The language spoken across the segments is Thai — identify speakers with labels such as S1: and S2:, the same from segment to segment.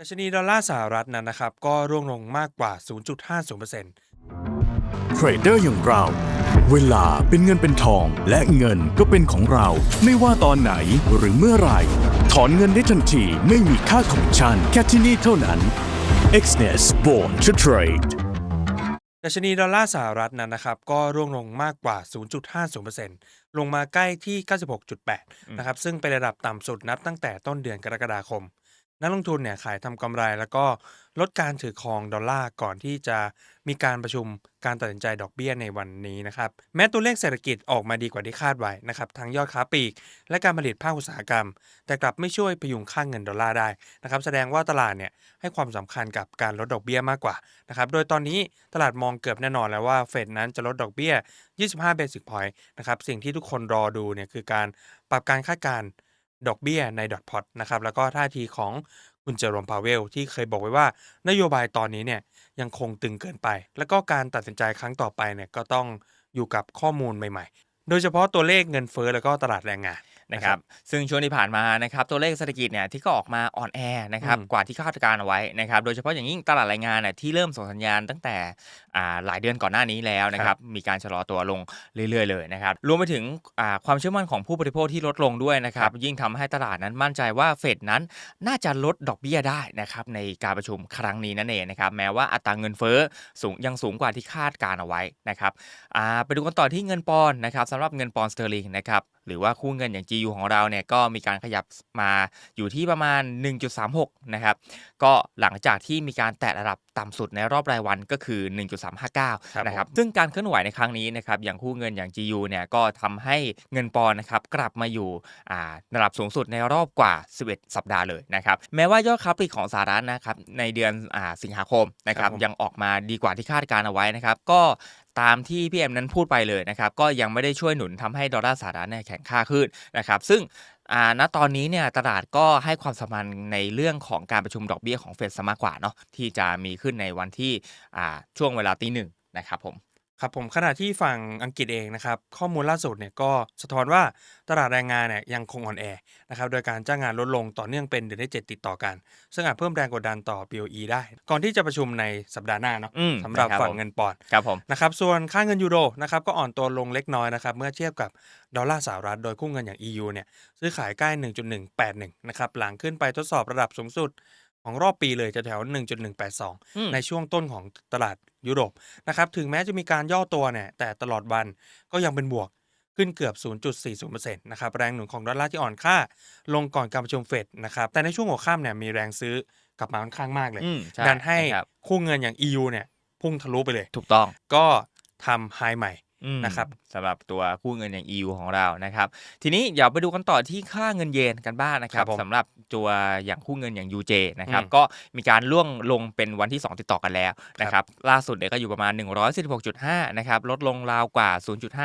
S1: ดัชนีดอลลาร์สหรัฐนั้นนะครับ ก็ร่วงลงมากกว่า 0.50%
S2: เทรดเดอร์อย่างเรา เวลาเป็นเงินเป็นทอง และเงินก็เป็นของเรา ไม่ว่าตอนไหนหรือเมื่อไหร่ ถอนเงินได้ทันทีไม่มีค่าคอมมิชชั่นแค่ที่นี่เท่านั้น Xness Born to Trade
S1: ดัชนีดอลลาร์สหรัฐนั้นนะครับ ก็ร่วงลงมากกว่า 0.50%ลงมาใกล้ที่ 96.8 นะครับ ซึ่งเป็นระดับต่ำสุดนับตั้งแต่ต้นเดือนกรกฎาคม นักลงทุนเนี่ยขายทำกำไร แล้วก็ลดการถือครองดอลลาร์ก่อนที่จะมีการประชุมการตัดสินใจดอกเบี้ยในวันนี้นะครับแม้ตัวเลขเศรษฐกิจออกมาดีกว่าที่คาดไว้นะครับทั้งยอดค้าปลีก และการผลิตภาคอุตสาหกรรม แต่กลับไม่ช่วยพยุงค่างเงินดอลลาร์ได้นะครับแสดงว่าตลาดเนี่ยให้ความสำคัญกับการลดดอกเบี้ยมากกว่านะครับโดยตอนนี้ตลาดมองเกือบแน่นอนแล้วว่าเฟดนั้นจะลดดอกเบี้ย 25 basic point นะครับสิ่งที่ทุกคนรอดูเนี่ยคือการปรับการคาดการณ์ ดอกเบี้ยในดอทพอตนะครับแล้วก็ท่าทีของคุณเจอโรมพาเวล ที่เคยบอกไว้ว่านโยบายตอนนี้เนี่ยยังคงตึงเกินไป แล้วก็การตัดสินใจครั้งต่อไปเนี่ยก็ต้องอยู่กับข้อมูลใหม่ ๆ โดยเฉพาะตัวเลขเงินเฟ้อแล้วก็ตลาดแรงงาน
S3: นะครับซึ่งช่วงที่ผ่านมานะครับตัวเลขเศรษฐกิจเนี่ยที่ก็ออกมาอ่อนแอนะครับ
S1: อืม
S3: กว่าที่คาดการณ์เอาไว้นะครับโดยเฉพาะอย่างยิ่งตลาดแรงงานเนี่ยที่เริ่มส่งสัญญาณตั้งแต่อ่าหลายเดือนก่อนหน้านี้แล้วนะครับมีการชะลอตัวลงเรื่อยๆเลยนะครับรวมไปถึงอ่าความเชื่อมั่นของผู้บริโภคที่ลดลงด้วยนะครับยิ่งทำให้ตลาดนั้นมั่นใจว่าเฟดนั้นน่าจะลดดอกเบี้ยได้นะครับในการประชุมครั้งนี้นั่นเองนะครับแม้ว่าอัตราเงินเฟ้อสูงยังสูงกว่าที่คาดการณ์เอาไว้นะครับอ่าไปดูกันต่อที่เงินปอนด์นะครับสำหรับเงินปอนด์สเตอร์ลิงนะครับ หรือว่าคู่เงินอย่าง GU ของเราเนี่ยก็มีการขยับมาอยู่ที่ประมาณ 1.36 นะครับ ก็หลังจากที่มีการแตะระดับ ต่ำสุดในรอบรายวันก็คือ 1.359 นะครับ ซึ่งการเคลื่อนไหวในครั้งนี้นะครับอย่างคู่เงินอย่าง GU เนี่ยก็ทำให้เงินปอนด์นะครับกลับมาอยู่อ่าระดับสูงสุดในรอบกว่า 11 สัปดาห์เลยนะครับแม้ว่ายอดค้าปลีกของสหรัฐนะครับในเดือนอ่าสิงหาคมนะครับ
S1: ครับผม
S3: ยังออกมาดีกว่าที่คาดการณ์เอาไว้นะครับก็ตามที่พี่เอ็มนั้นพูดไปเลยนะครับก็ยังไม่ได้ช่วยหนุนทำให้ดอลลาร์สหรัฐเนี่ยแข็งค่าขึ้นนะครับซึ่งอ่า ณตอนนี้เนี่ยตลาดก็ให้ความสำคัญในเรื่องของการประชุมดอกเบี้ยของเฟดซะมากกว่าเนาะที่จะมีขึ้นในวันที่อ่าช่วงเวลาตีหนึ่งนะครับผม
S1: ครับผมขณะที่ฝั่งอังกฤษเองนะครับข้อมูลล่าสุดเนี่ยก็สะท้อนว่าตลาดแรงงานเนี่ยยังคงอ่อนแอนะครับโดยการจ้างงานลดลงต่อเนื่องเป็นเดือนที่ 7 ติดต่อกัน ซึ่งอาจเพิ่มแรงกดดันต่อ BOE ได้ ก่อนที่จะประชุมในสัปดาห์หน้าเนาะ
S3: อืม
S1: สำหรับ
S3: นะครับ
S1: ฝั่ง
S3: ผม
S1: เงินปอนด์
S3: ครับผม
S1: นะครับส่วนค่าเงินยูโรนะครับก็อ่อนตัวลงเล็กน้อยนะครับเมื่อเทียบกับดอลลาร์สหรัฐโดยคู่เงินอย่าง EU เนี่ยซื้อขายใกล้ 1.181นะครับหลังขึ้นไปทดสอบระดับสูงสุดของรอบปีเลยจะแถว 1.182
S3: อืม
S1: ในช่วงต้นของตลาด ยุโรปนะครับถึงแม้จะมีการย่อตัวเนี่ยแต่ตลอดวันก็ยังเป็นบวกขึ้นเกือบ 0.40%นะครับแรงหนุนของดอลลาร์ที่อ่อนค่า ลงก่อนการประชุมเฟดนะครับแต่ในช่วงหัวค่ำเนี่ยมีแรงซื้อกลับมาค่อนข้างมากเลย
S3: อืมช่
S1: ดันให้
S3: ครับ
S1: คู่เงินอย่าง EU เนี่ยพุ่งทะลุไปเลย
S3: ถูกต้อง
S1: ก็ทำไฮใหม่
S3: อืม
S1: นะครับ
S3: สำหรับตัวคู่เงินอย่าง EU ของเรานะครับ ทีนี้เดี๋ยวไปดูกันต่อที่ค่าเงินเยนกันบ้างนะครั
S1: ครับบผม
S3: สำหรับตัวอย่างคู่เงินอย่าง UJ นะครับ
S1: อืม
S3: ก็มีการล่วงลงเป็นวันที่ 2 ติดต่อกันแล้วนะครับล่าสุดเนี่ยก็อยู่ประมาณ 146.5 นะครับลดลงราวกว่า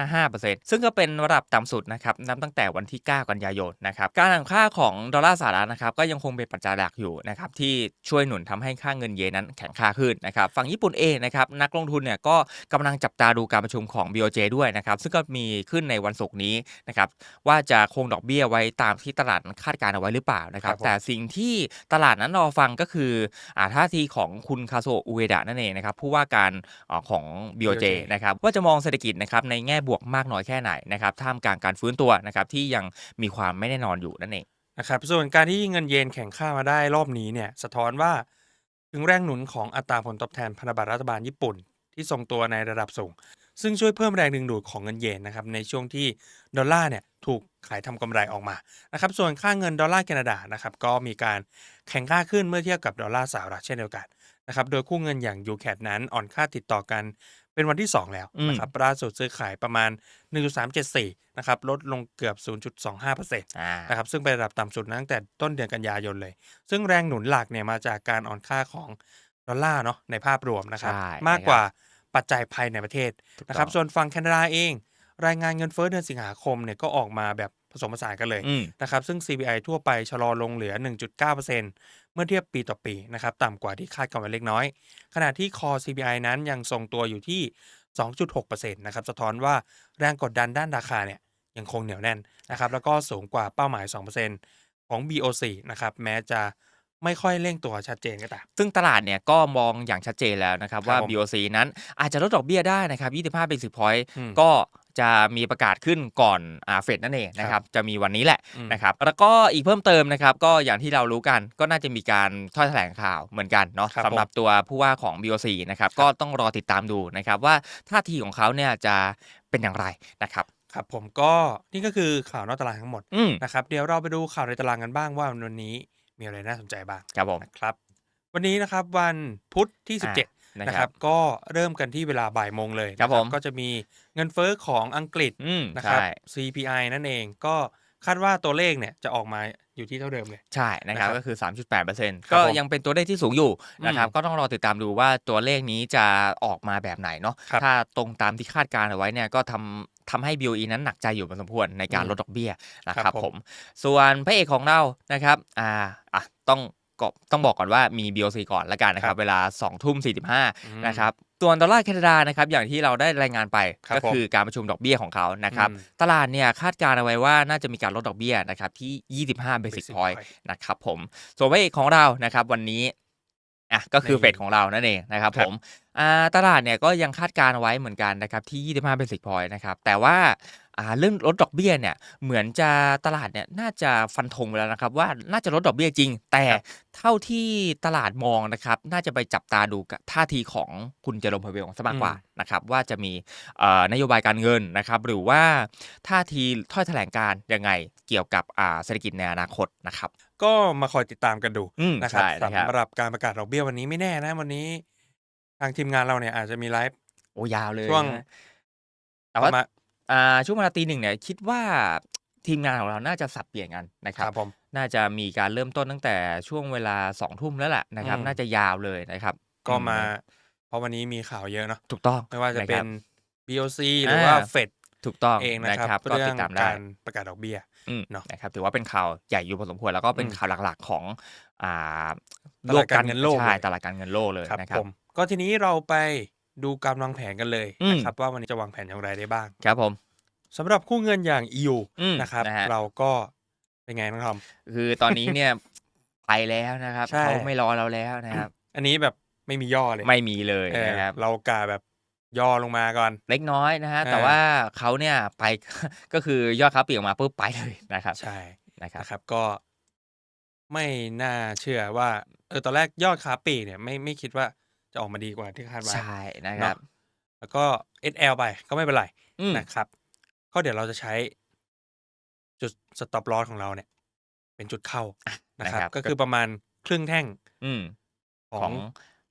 S3: 0.55%ซึ่งก็เป็นระดับต่ำสุดนะครับนับตั้งแต่วันที่ 9 กันยายนนะครับการแข่งค่าของดอลลาร์สหรัฐนะครับก็ยังคงเป็นปัจจัยหลักอยู่นะครับที่ช่วยหนุนทำให้ค่าเงินเยนนั้นแข็งค่าขึ้นนะครับฝั่งญี่ปุ่นเองนะครับนักลงทุนเนี่ยก็กำลังจับตาดูการประชุมของ BOJ ด้วยนะครับ ซึ่งก็มีขึ้นในวันศุกร์นี้นะครับว่าจะคงดอกเบี้ยไว้ตามที่ตลาดคาดการณ์เอาไว้หรือเปล่านะครับ
S1: ครับผม
S3: แต่สิ่งที่ตลาดนั้นรอฟังก็คืออ่าท่าทีของคุณคาโซอุเอดะนั่นเองนะครับผู้ว่าการอ่าของ BOJ นะครับว่าจะมองเศรษฐกิจนะครับในแง่บวกมากน้อยแค่ไหนนะครับท่ามกลางการฟื้นตัวนะครับที่ยังมีความไม่แน่นอนอยู่นั่นเอง
S1: นะครับส่วนการที่เงินเยนแข็งค่ามาได้รอบนี้เนี่ยสะท้อนว่าถึงแรงหนุนของอัตราผลตอบแทนพันธบัตรรัฐบาลญี่ปุ่น ที่ทรงตัวในระดับสูง ซึ่งช่วยเพิ่มแรงดึงดูดของเงินเยนนะครับในช่วงที่ดอลลาร์เนี่ยถูกขายทำกำไรออกมานะครับส่วนค่าเงินดอลลาร์แคนาดานะครับก็มีการแข็งค่าขึ้นเมื่อเทียบกับดอลลาร์สหรัฐเช่นเดียวกันนะครับโดยคู่เงินอย่างยูแคนั้นอ่อนค่าติดต่อกันเป็นวันที่ 2 แล้วนะครับล่าสุดซื้อขายประมาณ 1.374 นะครับ ลดลงเกือบ 0.25%
S3: อ่า
S1: นะครับ ซึ่งเป็นระดับต่ำสุดตั้งแต่ต้นเดือนกันยายนเลย ซึ่งแรงหนุนหลักเนี่ยมาจากการอ่อนค่าของดอลลาร์เนาะในภาพรวมนะครับ
S3: ใช่
S1: มากกว่า ปัจจัยภายในประเทศ
S3: ถูก
S1: นะครับ
S3: ต้อง
S1: ส่วนฝั่งแคนาดาเอง รายงานเงินเฟ้อเดือนสิงหาคมเนี่ยก็ออกมาแบบผสมผสานกันเลย
S3: อืม
S1: นะครับซึ่ง CPI ทั่วไปชะลอลงเหลือ 1.9%เมื่อเทียบปีต่อปีนะครับต่ำกว่าที่คาดกันไว้เล็กน้อย ขณะที่ Core CPI นั้นยังทรงตัวอยู่ที่ 2.6%นะครับสะท้อนว่าแรงกดดันด้านราคาเนี่ยยังคงเหนียวแน่นนะครับแล้วก็สูงกว่าเป้าหมาย 2%ของ BOC นะครับแม้จะ ไม่ค่อยเร่งตัวชัดเจนก็ตาม
S3: ซึ่งตลาดเนี่ยก็มองอย่างชัดเจนแล้วนะครับ
S1: ครับ
S3: ว่า
S1: ผม
S3: BOC นั้นอาจจะลดดอกเบี้ยได้นะครับ25 basis point
S1: อืม
S3: ก็จะมีประกาศขึ้นก่อนอ่าเฟดนั่นเองนะครับจะมีวันนี้แหละ
S1: อืม
S3: นะครับแล้วก็อีกเพิ่มเติมนะครับก็อย่างที่เรารู้กันก็น่าจะมีการถ้อยแถลงข่าวเหมือนกันเนาะ
S1: ครับ
S3: สำหรับตัวผู้ว่าของ BOC นะครับก็ต้องรอติดตามดูนะครับว่าท่าทีของเขาเนี่ยจะเป็นอย่างไรนะครับ
S1: ครับผมก็นี่ก็คือข่าวนอกตลาดทั้งหมด
S3: อืม
S1: นะครับเดี๋ยวเราไปดูข่าวในตารางกันบ้างว่าวันนี้ มีอะไรน่าสนใจบ้าง
S3: ครับผม
S1: นะครับ วันนี้นะครับวันพุธที่
S3: อ่า
S1: 17
S3: นะ
S1: นะ
S3: ค
S1: ค
S3: รั
S1: รับบก็เริ่มกันที่เวลาบ่ายโมงเลย
S3: ครับ
S1: นะ
S3: ผม
S1: ก็จะมีเงินเฟ้อของอังกฤษ
S3: อืม
S1: นะครับ
S3: ใช่
S1: CPI นั่นเองก็คาดว่าตัวเลขเนี่ยจะออกมาอยู่ที่เท่าเดิมเลย
S3: ใช่นะครับ
S1: นะครับ
S3: ก็คือ 3.8%
S1: ครับ
S3: ก็
S1: ผม
S3: ยังเป็นตัวเลขที่สูงอยู่นะครับ
S1: อืม
S3: ก็ต้องรอติดตามดูว่าตัวเลขนี้จะออกมาแบบไหนเนาะ
S1: ครับ
S3: ถ้าตรงตามที่คาดการณ์เอาไว้เนี่ยก็ทำ ทำให้ BOE นั้นหนักใจอยู่พอสมควรในการ
S1: อืม
S3: ลดดอกเบี้ยนะค
S1: ครั
S3: รับบ
S1: ผม
S3: ผม ส่วนพระเอกของเรานะครับอ่าอะต้องก็ต้องบอกก่อนว่ามี BOC ก่อนละกันนะครับ เวลา2ทุ่ม
S1: อืม
S3: 45นะครับส่วนดอลลาร์แคนาดานะครับอย่างที่เราได้รายงานไป
S1: ครับ
S3: ก็คือการประชุมดอกเบี้ยของเขานะครับ
S1: อืม
S3: ตลาดเนี่ยคาดการณ์เอาไว้ว่าน่าจะมีการลดดอกเบี้ยนะครับที่ 25 basis
S1: Basic
S3: point
S1: point
S3: นะครับผมส่วนพระเอกของเรานะครับวันนี้ อะก็คือ
S1: ใน
S3: เฟดของเรานั่นเองนะครับ
S1: ครั
S3: ผ
S1: บ
S3: มอ่าตลาดเนี่ยก็ยังคาดการณ์เอาไว้เหมือนกันนะครับที่ 25 basis point นะครับแต่ว่าอ่า เรื่องลดดอกเบี้ยเนี่ยเหมือนจะตลาดเนี่ยน่าจะฟันธงไปแล้วนะครับ ว่าน่าจะลดดอกเบี้ยจริง แต่
S1: ครับ
S3: เท่าที่ตลาดมองนะครับ น่าจะไปจับตาดูกับท่าทีของคุณเจอร์โรมพาเวลซะมากกว่านะครับว่าจะมีเอ่อนโยบายการเงินนะครับ หรือว่าท่าทีถ้อยแถลงการยังไงเกี่ยวกับอ่าเศรษฐกิจในอนาคตนะครับ
S1: ก็มาคอยติดตามกันดู
S3: อืม
S1: นะครับ
S3: ใช่นะครับ
S1: สำหรับการประกาศดอกเบี้ยวันนี้ไม่แน่นะวันนี้ ทางทีมงานเราเนี่ยอาจจะมีไลฟ์
S3: โอ้ยาวเลย
S1: ช่วง
S3: นะแต่ว่า
S1: ประมาณ
S3: อ่าช่วงเวลาตีหนึ่งเนี่ยคิดว่าทีมงานของเราน่าจะสับเปลี่ยนกันนะค
S1: ค
S3: รั
S1: รับบผม
S3: น่าจะมีการเริ่มต้นตั้งแต่ช่วงเวลาสองทุ่มแล้วแหละนะครับ
S1: อืม
S3: น่าจะยาวเลยนะครับ
S1: ก็มา
S3: อื
S1: เพราะวันนี้มีข่าวเยอะเนาะ
S3: ถูกต้อง
S1: ไม่ว่าจะเป็
S3: ครั
S1: น
S3: บ
S1: BOC หรือว่า
S3: อ่า
S1: เฟด
S3: ถูกต้อง
S1: เองนะครับ
S3: ก็
S1: เรื่
S3: ติ
S1: อง
S3: ดตามได้
S1: การประกาศดอกเบี้ย
S3: อืม
S1: เนอะ
S3: นะครับถือว่าเป็นข่าวใหญ่อยู่พอสมควรแล้วก็เป็น
S1: อืม
S3: ข่าวหลักๆของอ่า
S1: ตลาดการเงินโลก
S3: ใช่
S1: เลย
S3: ตลาดการเงินโลกเลย
S1: ครับ
S3: นะครับ
S1: ผมก็ทีนี้เราไป ดูการวางแผนกันเลย
S3: อืม
S1: นะครับว่าวันนี้จะวางแผนอย่างไรได้บ้าง
S3: ครับผม
S1: สำหรับคู่เงินอย่าง EU
S3: อืม
S1: นะครับ
S3: นะฮะ
S1: เราก็เป็นไงน้องทอม
S3: คือตอนนี้เนี่ย ไปแล้วนะครับ
S1: ใช่
S3: เขาไม่รอเราแล้วนะครับ
S1: อันนี้แบบไม่มีย่อเลย
S3: ไม่มีเลย
S1: เออ
S3: นะครับ
S1: เรากาแบบย่อลงมาก่อน
S3: เล็กน้อยนะฮะ
S1: อ่า
S3: แต่ว่าเขาเนี่ยไป ก็คือยอดค้าปลีกออกมาปุ๊บไปเลยนะครับ
S1: ใช่
S3: นะครับ
S1: นะครับ ก็ไม่น่าเชื่อว่าเออตอนแรกยอดค้าปลีกเนี่ยไม่ไม่คิดว่า จะออกมาดีกว่าที่คาดไว้
S3: ใช่นะครับ
S1: แล้วก็ SL ไปก็ไม่เป็นไร
S3: อืม
S1: นะครับ ก็เดี๋ยวเราจะใช้จุด stop loss ของเราเนี่ย เป็นจุดเข้านะครับ
S3: นะครับ
S1: ก็คือประมาณครึ่งแท่ง
S3: อืม
S1: ขอ
S3: ของง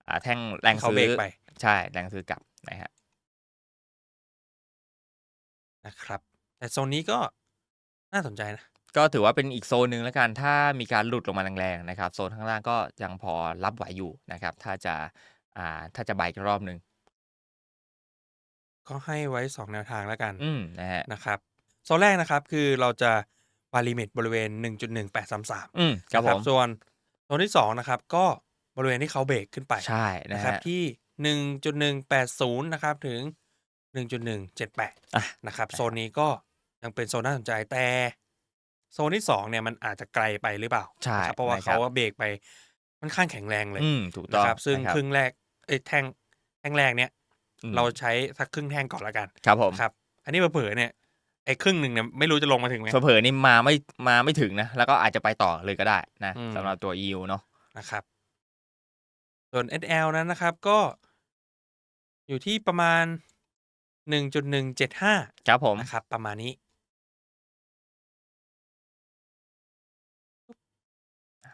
S3: อ่าแท่งแรง
S1: เขา
S3: ซื้
S1: เบร
S3: อก
S1: ไป
S3: ใช่แรงซื้อกลับนะฮะ
S1: นะครับ แต่โซนนี้ก็น่าสนใจนะ
S3: ก็ถือว่าเป็นอีกโซนหนึ่งแล้วกัน ถ้ามีการหลุดลงมาแรงๆนะครับ โซนข้างล่างก็ยังพอรับไหวอยู่นะครับ ถ้าจะ อ่า ถ้าจะใบอีกรอบหนึ่ง
S1: ก็ให้ไว้สองแนวทางแล้วกัน
S3: อืม นะฮะ
S1: นะครับ โซนแรกนะครับ คือเราจะวาลิมิตบริเวณ 1.1833
S3: อืม ครับผม
S1: ส่วนโซนที่สองนะครับ ก็บริเวณที่เขาเบรกขึ้นไป
S3: ใช่นะ
S1: นะครับ
S3: ฮะ
S1: ที่ 1.180 นะครับ ถึง1.178
S3: อะ
S1: นะครับ
S3: นะครับ
S1: โซนนี้ก็ยังเป็นโซนน่าสนใจ แต่ โซนที่สองเนี่ยมันอาจจะไกลไปหรือเปล่า
S3: ใช่
S1: นะครับเพราะว่า
S3: นะค
S1: เขา
S3: บ
S1: ว่าเบรกไปค่อนข้างแข็งแรงเลย
S3: อืม ถูกต้อง
S1: นะครับ ซึ่ง
S3: นะ
S1: ครึ่งแรก เอ้ยแท่งแท่งแรกเนี่ย
S3: อืม
S1: เราใช้สักครึ่งแท่งก่อนละกัน
S3: ครับผม
S1: ครับ อันนี้เผลอๆเนี่ยไอ้ครึ่งหนึ่งเนี่ยไม่รู้จะลงมาถึงไหม
S3: เผลอๆนี่มาไม่มาไม่ถึงนะ แล้วก็อาจจะไปต่อเลยก็ได้นะ
S1: อืม
S3: สำหรับตัว EU เนาะ
S1: นะครับ ส่วน SL นั้นนะครับก็อยู่ที่ประมาณ1.175
S3: ครับผม
S1: นะครับ ประมาณนี้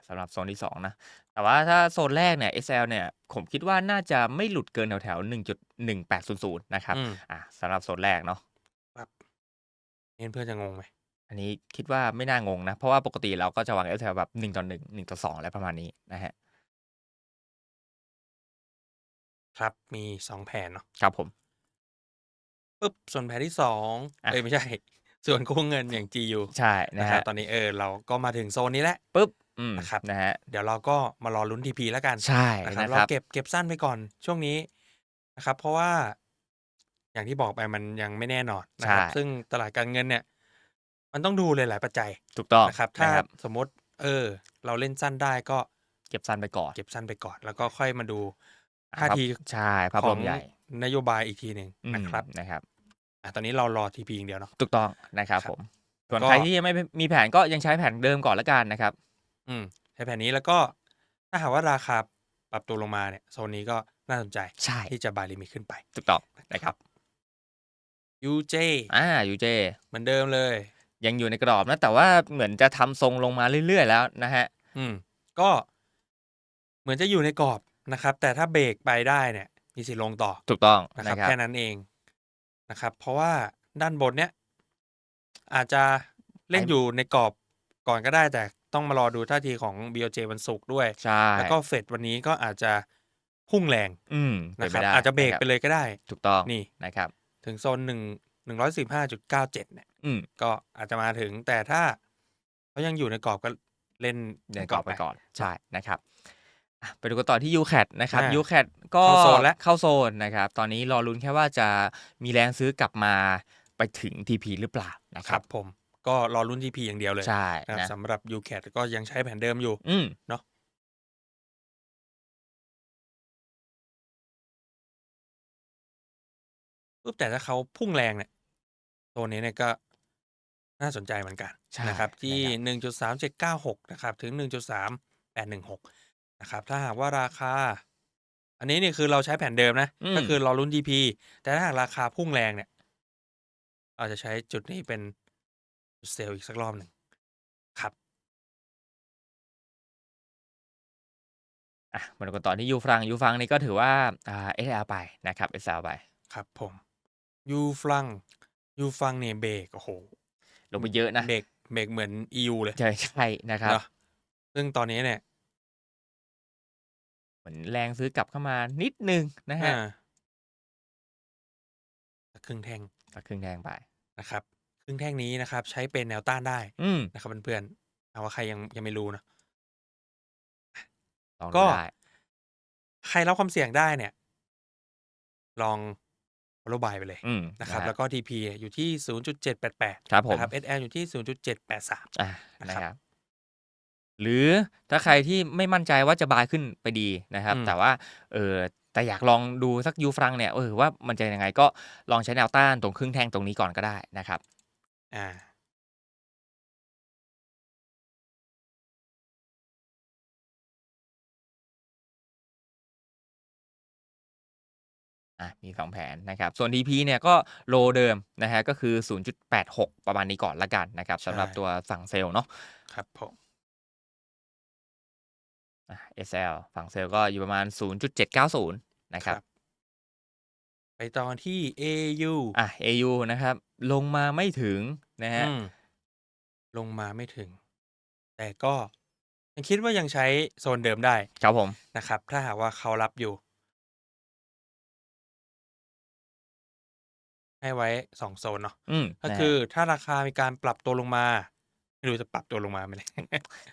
S3: สำหรับโซนที่สองนะ แต่ว่าถ้าโซนแรกเนี่ย SL เนี่ยผมคิดว่าน่าจะไม่หลุดเกินแถวแถวหนึ่งจุดหนึ่งแปดศูนย์ศูนย์นะครับ
S1: อืม
S3: อ่าสำหรับโซนแรกเนาะ
S1: เห็นเพื่อนจะงงไหม
S3: อันนี้คิดว่าไม่น่างงนะ เพราะว่าปกติเราก็จะวางแถวแบบหนึ่งต่อหนึ่งหนึ่งต่อสองอะไรประมาณนี้นะฮะ
S1: ครับมีสองแผนเนาะ
S3: ครับผม
S1: ปุ๊บส่วนแผนที่สอง
S3: อะ
S1: เอ้ยไม่ใช่ ส่วนกู้เงินอย่าง GU
S3: ใช่นะ
S1: นะครับ
S3: ฮะ
S1: ตอนนี้เออเราก็มาถึงโซนนี้แล้ว
S3: ปุ๊บ อืม
S1: นะครับ
S3: นะฮะ
S1: เดี๋ยวเราก็มารอลุ้น TP แล้วกัน
S3: ใช่
S1: นะครับ
S3: นะค
S1: เรา
S3: รับ
S1: เก็บเก็บสั้นไปก่อนช่วงนี้นะครับ เพราะว่าอย่างที่บอกไปมันยังไม่แน่นอนนะครับ
S3: ใช่
S1: ซึ่งตลาดการเงินเนี่ย มันต้องดูหลายๆปัจจัย
S3: ถูกต้อง
S1: นะครับ ถ้า
S3: นะครับ
S1: สมมติ เออ เราเล่นสั้นได้ก็
S3: เก็บสั้นไปก่อน
S1: เก็บสั้นไปก่อน แล้วก็ค่อยมาดู
S3: อ่
S1: ท่า
S3: ภพ
S1: ที
S3: ใช่ภาพ
S1: ข
S3: ร
S1: อ
S3: ว
S1: ง
S3: มใหญ่
S1: นโยบายอีกทีหนึ่ง
S3: อืม
S1: นะครับ
S3: นะครับ
S1: อะตอนนี้เรารอทีพีอย่างเดียวเนาะ
S3: ถูกต้องนะครับ
S1: ครับ
S3: ผมส่วน
S1: ก็
S3: ใครที่ยังไม่มีแผนก็ยังใช้แผนเดิมก่อนละกันนะครับ
S1: อืม ใช้แผนนี้แล้วก็ ถ้าหากว่าราคาปรับตัวลงมาเนี่ย โซนนี้ก็น่าสนใจ
S3: ใช่
S1: ที่จะบายลิมิตขึ้นไป
S3: ถูกต้องนะครับ
S1: UJ
S3: อ่ายูเจ
S1: เหมือนเดิมเลย
S3: ยังอยู่ในกรอบนะ แต่ว่าเหมือนจะทำทรงลงมาเรื่อย ๆ แล้วนะฮะ
S1: อืม ก็เหมือนจะอยู่ในกรอบนะครับ แต่ถ้าเบรกไปได้เนี่ย มีสิทธิ์ลงต่อ
S3: ถูกต้อง
S1: นะ
S3: นะครับ
S1: แค่นั้นเองนะครับ เพราะว่าด้านบนเนี้ยอาจจะเล่น
S3: ไป
S1: อยู่ในกรอบก่อนก็ได้แต่ ต้องมารอดูท่าทีของ BOJ วันศุกร์ด้วย
S3: ใช่
S1: แล้วก็เฟดวันนี้ก็อาจจะพุ่งแรง
S3: อืม
S1: นะ
S3: เป็น
S1: ครับ
S3: ไปได้
S1: อาจจะเบรก
S3: นค
S1: ไปเลยก็ได้
S3: ถูกต้อง
S1: นี่
S3: นะครับ
S1: ถึงโซนหนึ่งหนึ่งร้อยสิบห้าจุดเก้าเจ็ดเนี่ย
S3: อืม
S1: ก็อาจจะมาถึง แต่ถ้าเขายังอยู่ในกรอบก็เล่น
S3: เดินกรอบไปก่อน ใช่ นะครับอะไปดูกันต่อที่ u c a t นะครับ
S1: อ่า
S3: u c a t ก็
S1: เข้าโซนแล้ว
S3: เข้าโซนนะครับ ตอนนี้รอลุ้นแค่ว่าจะมีแรงซื้อกลับมาไปถึง TP หรือเปล่านะ
S1: ค
S3: ค
S1: รั
S3: รั
S1: บบผม ก็รอรุ่น TP อย่างเดียวเลย
S3: ใช่
S1: นะครับ
S3: นะ
S1: สำหรับ u c a t ก็ยังใช้แผนเดิมอยู่
S3: อืม
S1: เนาะปุ๊บแต่ถ้าเขาพุ่งแรงเนี่ยตัวนี้เนี่ยก็น่าสนใจเหมือนกัน
S3: ใช่
S1: นะครับ ที่
S3: นะครับ
S1: หนึ่งจุดสามเจ็ดเก้าหกนะครับ ถึงหนึ่งจุดสามแปดหนึ่งหกนะครับ ถ้าหากว่าราคา อันนี้นี่คือเราใช้แผนเดิมนะ
S3: อืม
S1: ก็คือรอรุ่น TP แต่ถ้าหากราคาพุ่งแรงเนี่ยเราจะใช้จุดนี้เป็นจุด เซลล์อีกสักรอบหนึ่งครับ
S3: อะมาดูกันต่อที่ยูฟรังยูฟรังนี่ก็ถือว่าอ่า SL ไปนะครับ SL ไป
S1: ครับผมยูฟังยูฟังเนี่ยเบรกโอ้โห
S3: ลงไปเยอะนะ
S1: เบรกเบรกเหมือน EU เลย
S3: ใช่ใช่นะครับ
S1: เนาะซึ่งตอนนี้เนี่ย
S3: เหมือนแรงซื้อกลับเข้ามานิดนึงนะฮะ
S1: อ่าสักครึ่งแท่ง
S3: ก็ครึ่งแดงไป
S1: นะครับ ครึ่งแท่งนี้นะครับ ใช้เป็นแนวต้านได้
S3: อืม
S1: นะครับเพื่อนๆเอาว่าใครยังยังไม่รู้นะ
S3: ลอง
S1: ก็
S3: ดูได้
S1: ใครรับความเสี่ยงได้เนี่ย ลอง follow buy ไปเลย
S3: อืม
S1: นะครับ
S3: ฮ
S1: แล้วก็ TP อยู่ที่ 0.788
S3: ครับผม
S1: นะครับ SL อยู่ที่ 0.783
S3: อะ
S1: นะ
S3: นะครับครับหรือถ้าใครที่ไม่มั่นใจว่าจะบายขึ้นไปดีนะครับ
S1: อืม
S3: แต่ว่าเออแต่อยากลองดูสักยูฟรังเนี่ยเออว่ามันจะยังไงก็ลองใช้แนวต้านตรงครึ่งแท่งตรงนี้ก่อนก็ได้นะครับ
S1: อ่า
S3: อะมีสองแผนนะครับ ส่วน TP เนี่ยก็โลเดิมนะฮะก็คือ 0.86 ประมาณนี้ก่อนละกันนะครับสำหรับ
S1: ใช่
S3: ตัวฝั่งเซลล์เนาะ
S1: ครับผม
S3: อะ SL ฝั่งเซลล์ก็อยู่ประมาณ 0.790 นะครับ
S1: ไปต่อที่ AU
S3: อะ AU นะครับ ลงมาไม่ถึงนะฮะ
S1: อืมลงมาไม่ถึง แต่ก็ยังคิดว่ายังใช้โซนเดิมได้
S3: ครับผม
S1: นะครับ ถ้าหากว่าเขารับอยู่ ให้ไว้สองโซนเนาะ
S3: อืม
S1: ก็
S3: นะฮะ
S1: คือถ้าราคามีการปรับตัวลงมา ไม่รู้จะปรับตัวลงมาไหมเลย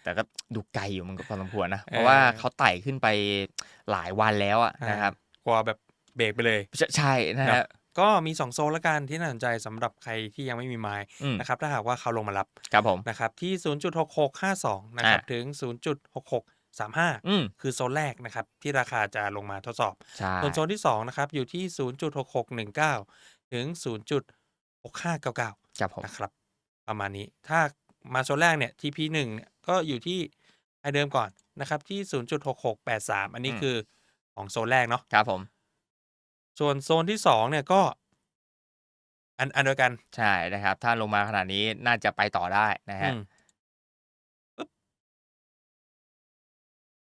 S3: แต่ก็ดูไกลอยู่มันก็พอสมควรนะ
S1: เออ
S3: เพราะว่าเขาไต่ขึ้นไปหลายวันแล้วอะนะครับ
S1: กลัวแบบ เบรกไปเลย
S3: ใช่ใช่นะ
S1: เน
S3: ฮะ
S1: อะก็มีสองโซนละกันที่น่าสนใจสำหรับใครที่ยังไม่มีไม้
S3: อืม
S1: นะครับถ้าหากว่าเขาลงมารับ
S3: ครับผม
S1: นะครับที่ 0.6652 นะครับ
S3: อะ
S1: ถึง 0.6635
S3: อืม
S1: คือโซนแรกนะครับที่ราคาจะลงมาทดสอบ
S3: ใช่
S1: ส่วนโซนที่2นะครับอยู่ที่ 0.6619 ถึง 0.6599
S3: ครับผม
S1: นะครับประมาณนี้ถ้ามาโซนแรกเนี่ย TP 1เนี่ยก็อยู่ที่ไอเดิมก่อนนะครับที่ 0.6683 อันนี้
S3: อืม
S1: คือของโซนแรกเนาะ
S3: ครับผม
S1: ส่วนโซนที่2เนี่ยก็ อันอันเดียวกัน
S3: ใช่นะครับ ถ้าลงมาขนาดนี้น่าจะไปต่อได้นะฮะ
S1: อืม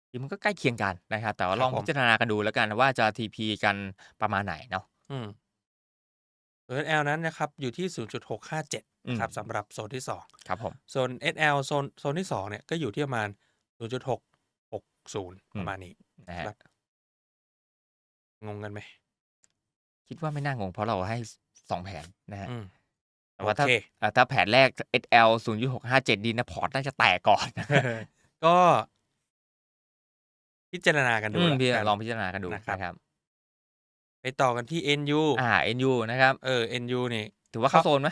S3: ทีมันก็ใกล้เคียงกันนะครับ แต่ว่า
S1: ครับ
S3: ลอง
S1: ผม
S3: พิจารณากันดูแล้วกันว่าจะ TP กันประมาณไหนเนาะ
S1: อืมส่วน SL นั้นนะครับ อยู่ที่0.657นะครับ
S3: อืม
S1: สำหรับโซนที่
S3: ครับผม
S1: 2ส่วน SL โซนโซนที่2เนี่ยก็อยู่ที่ประมาณ 0.660 ประมาณนี้
S3: นะฮะ
S1: ครับงงกันไหม
S3: คิดว่าไม่น่างงเพราะเราให้สองแผนนะฮะ
S1: อืม
S3: แต่ว่าถ้า
S1: โอเค
S3: อ่าถ้าแผนแรก SL 0.657ดีนะพอร์ตน่าจะแตกก่อน
S1: ก็ พิจารณากันดู
S3: อืม
S1: แล้ว
S3: พี่
S1: กัน
S3: ลองพิจารณากันดู
S1: นะครับ
S3: นะครับ
S1: ไปต่อกันที่ NU
S3: อ่า NU นะครับ
S1: เออ NU นี่
S3: ถือว่าเข้าโซนไหม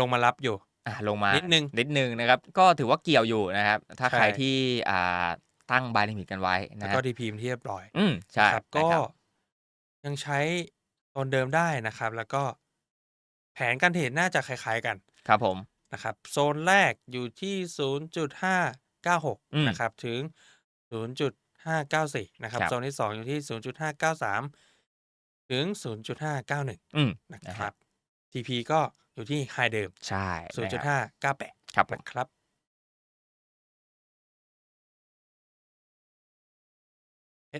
S1: ลงมารับอยู่
S3: อ่าลงมา
S1: นิดนึง
S3: นิดนึงนะครับ ก็ถือว่าเกี่ยวอยู่นะครับ ถ้า
S1: ใช่
S3: ใครที่อ่าตั้งบายลิมิตกันไว้
S1: แล้
S3: นะ
S1: ว
S3: ฮะ
S1: ก็ดีพีมที่เรียบร้อย
S3: อืมใช่
S1: นะครับ
S3: นะ
S1: ก็
S3: ครับ
S1: ยังใช้ โซนเดิมได้นะครับ แล้วก็แผนการเทรดน่าจะคล้าย ๆกัน
S3: ครับผม
S1: นะครับ โซนแรกอยู่ที่ 0.596
S3: อืม
S1: นะครับ ถึง 0.594 นะครับ
S3: ครับ
S1: โซนที่ 2 อยู่ที่ 0.593 ถึง 0.591
S3: อืม
S1: นะ
S3: นะ
S1: ค
S3: ครั
S1: รับบ TP ก็อยู่ที่ไฮเดิม
S3: ใช่นะครับ
S1: 0.598
S3: ครับผม
S1: นะครับ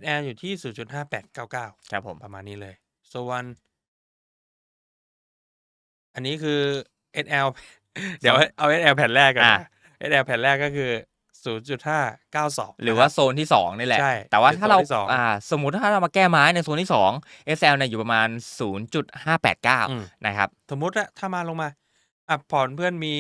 S1: SL อยู่ที่ 0.5899
S3: ครับผม
S1: ประมาณนี้เลย ส่วนอันนี้คือ SL เดี๋ยวเอา SL แผ่นแรกก่อน
S3: อะ
S1: นะ SL แผ่นแรกก็คือ 0.592
S3: หรือว่าโซนที่ 2 นี่แหละ
S1: ใช่
S3: แต่ว่า
S1: คือ
S3: ถ้าเรา
S1: โซนที่สอง
S3: อ่าสมมุติถ้าเรามาแก้ไม้ในโซนที่ 2 SL เนี่ยอยู่ประมาณ
S1: อืม
S3: 0.589 นะครับ
S1: สมมุติอะถ้ามาลงมา อะพอร์ตเพื่อนมี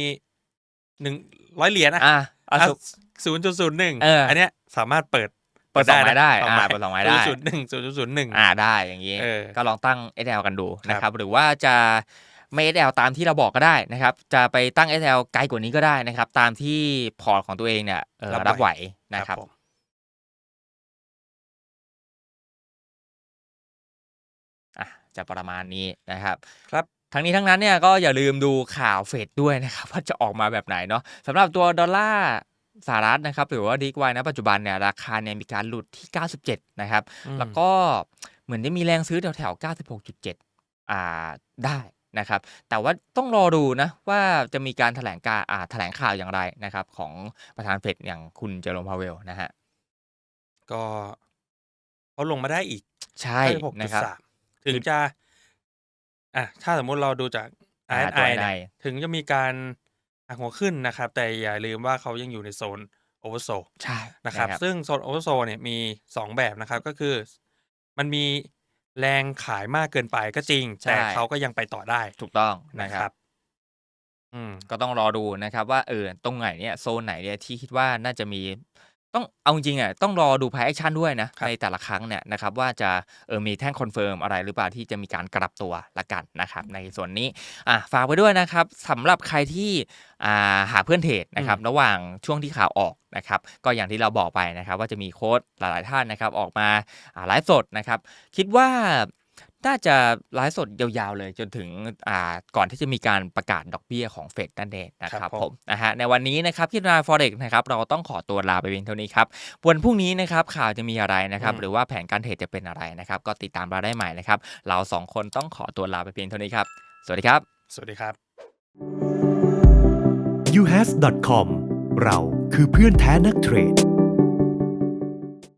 S1: หนึ่งร้อยเหรียญอะ
S3: อ่าอะสม
S1: ศูนย์จุดศูนย์หนึ่ง
S3: เอออั
S1: นเนี้ยสามารถเปิด
S3: เปิดสองไม้ได้
S1: สอง
S3: อ่า
S1: ไม้
S3: เปิดสองไม้ได้
S1: ศูนย์หนึ่งศูนย์จุดศูนย์หนึ่ง
S3: อ่าได้อย่างนี้
S1: เออ
S3: ก็ลองตั้ง SL กันดูนะค
S1: ครั
S3: รับ
S1: บ
S3: หรือว่าจะไม่ SL ตามที่เราบอกก็ได้นะครับ จะไปตั้ง SL ไกลกว่านี้ก็ได้นะครับ ตามที่พอร์ตของตัวเองเนี่ยเอ่อรับไหวนะครับ
S1: ผม
S3: อะจะประมาณนี้นะครับ
S1: ครับ
S3: ทั้งนี้ทั้งนั้นเนี่ยก็อย่าลืมดูข่าวเฟดด้วยนะครับ ว่าจะออกมาแบบไหนเนาะสำหรับตัวดอลลาร์ สหรัฐนะครับหรือว่าดีกวายนะปัจจุบันเนี่ยราคาเนี่ยมีการหลุดที่ 97 นะครับ
S1: อืม
S3: แล้วก็เหมือนได้มีแรงซื้อแถวแถวๆ96.7 อ่าได้นะครับ แต่ว่าต้องรอดูนะว่าจะมีการแถลงการอ่าแถลงข่าวอย่างไรนะครับ ของประธานเฟดอย่างคุณเจอร์โรมพาเวลนะฮะ
S1: ก็เขาลงมาได้อีก
S3: ใช่
S1: หกจุ
S3: นะ
S1: ด
S3: ครับ
S1: สามถึงจะอะถ้าสมมุติเราดูจาก
S3: อ่า
S1: RSI
S3: ตัว
S1: เนี่
S3: ใน
S1: ยถึงจะมีการ หักหัวขึ้นนะครับ แต่อย่าลืมว่าเขายังอยู่ในโซนโอเวอร์โซ
S3: ใช่
S1: นะครับซึ่งโซนโอเวอร์โซเนี่ยมีสองแบบนะครับ ก็คือ มันมีแรงขายมากเกินไปก็จริงแต่เขาก็ยังไปต่อได้
S3: ถูกต้องนะ
S1: นะ
S3: ค
S1: ค
S3: รั
S1: รับ บ อืม
S3: ก็ต้องรอดูนะครับว่าเออตรงไหนเนี่ยโซนไหนเนี่ยที่คิดว่าน่าจะมี ต้องเอาจริงๆอะต้องรอดูไพแอคชั่นด้วยนะครับในแต่ละครั้งเนี่ยนะครับว่าจะเออมีแท่งคอนเฟิร์มอะไรหรือเปล่าที่จะมีการกลับตัวละกันนะครับในส่วนนี้อะฝากไว้ด้วยนะครับสำหรับใครที่อ่าหาเพื่อนเทรดนะครับระหว่างช่วงที่ข่าวออกนะครับก็อย่างที่เราบอกไปนะครับว่าจะมีโค้ดหลาย ๆ ท่านนะครับออกมาอ่าไลฟ์สดนะครับคิดว่า น่าจะไลฟ์สดยาวๆเลยจนถึงอ่าก่อนที่จะมีการประกาศดอกเบี้ยของเฟดนั่นเองนะค
S1: ครั
S3: รับบ
S1: ผม
S3: ผมนะฮะในวันนี้นะครับที่นาฟอเร็กนะครับเราต้องขอตัวลาไปเพียงเท่านี้ครับวันพรุ่งนี้นะครับข่าวจะมีอะไรนะครับ
S1: อืม
S3: หรือว่าแผนการเทรดจะเป็นอะไรนะครับก็ติดตามเราได้ใหม่นะครับเราสองคนต้องขอตัวลาไปเพียงเท่านี้ครับสวัสดีครับ
S1: สวัสดีครับ
S2: uhas.com เราคือเพื่อนแท้นักเทรด